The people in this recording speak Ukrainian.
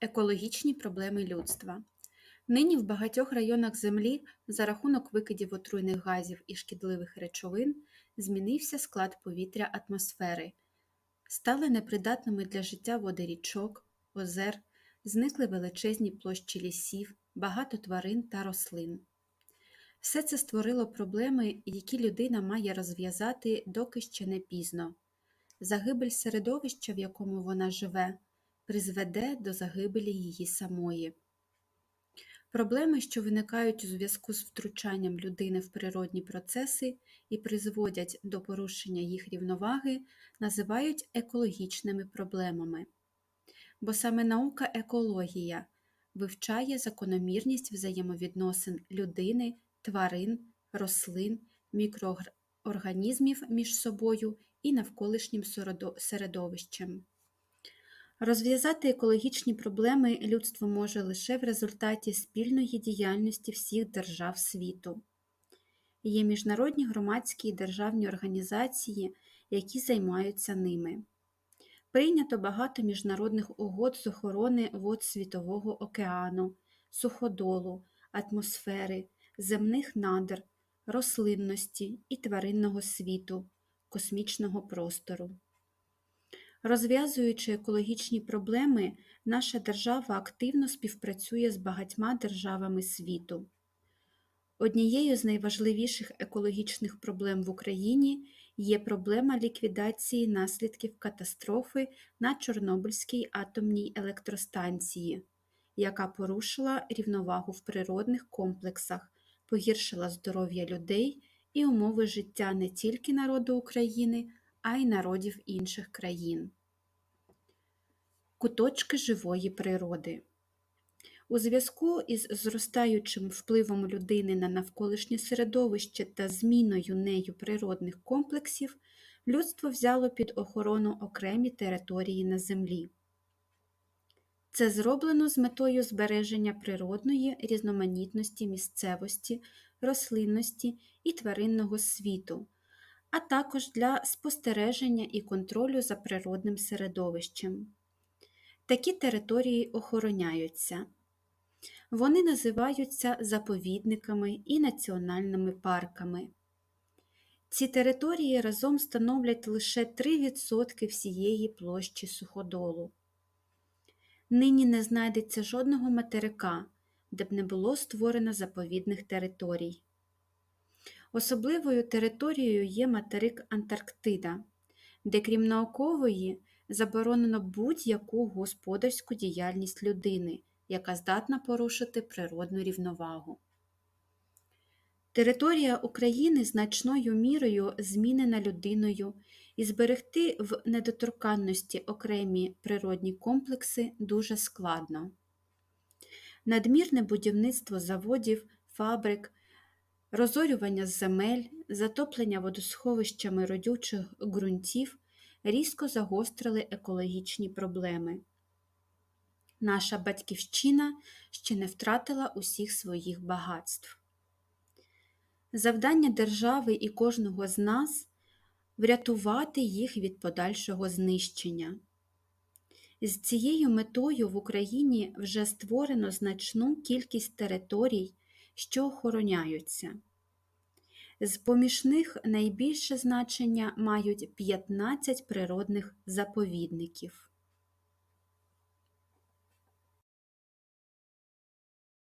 Екологічні проблеми людства. Нині в багатьох районах Землі за рахунок викидів отруйних газів і шкідливих речовин змінився склад повітря атмосфери, стали непридатними для життя води річок, озер, зникли величезні площі лісів, багато тварин та рослин. Все це створило проблеми, які людина має розв'язати, доки ще не пізно. Загибель середовища, в якому вона живе, призведе до загибелі її самої. Проблеми, що виникають у зв'язку з втручанням людини в природні процеси і призводять до порушення їх рівноваги, називають екологічними проблемами. Бо саме наука екологія вивчає закономірність взаємовідносин людини, тварин, рослин, мікроорганізмів між собою і навколишнім середовищем. Розв'язати екологічні проблеми людство може лише в результаті спільної діяльності всіх держав світу. Є міжнародні громадські і державні організації, які займаються ними. Прийнято багато міжнародних угод з охорони вод Світового океану, суходолу, атмосфери, земних надр, рослинності і тваринного світу, космічного простору. Розв'язуючи екологічні проблеми, наша держава активно співпрацює з багатьма державами світу. Однією з найважливіших екологічних проблем в Україні є проблема ліквідації наслідків катастрофи на Чорнобильській атомній електростанції, яка порушила рівновагу в природних комплексах, погіршила здоров'я людей і умови життя не тільки народу України, а й народів інших країн. Куточки живої природи. У зв'язку із зростаючим впливом людини на навколишнє середовище та зміною нею природних комплексів, людство взяло під охорону окремі території на Землі. Це зроблено з метою збереження природної різноманітності місцевості, рослинності і тваринного світу, а також для спостереження і контролю за природним середовищем. Такі території охороняються. Вони називаються заповідниками і національними парками. Ці території разом становлять лише 3% всієї площі суходолу. Нині не знайдеться жодного материка, де б не було створено заповідних територій. Особливою територією є материк Антарктида, де, крім наукової, заборонено будь-яку господарську діяльність людини, яка здатна порушити природну рівновагу. Територія України значною мірою змінена людиною, і зберегти в недоторканності окремі природні комплекси дуже складно. Надмірне будівництво заводів, фабрик, розорювання земель, затоплення водосховищами родючих ґрунтів різко загострили екологічні проблеми. Наша батьківщина ще не втратила усіх своїх багатств. Завдання держави і кожного з нас врятувати їх від подальшого знищення. З цією метою в Україні вже створено значну кількість територій, що охороняються. З поміж них найбільше значення мають 15 природних заповідників.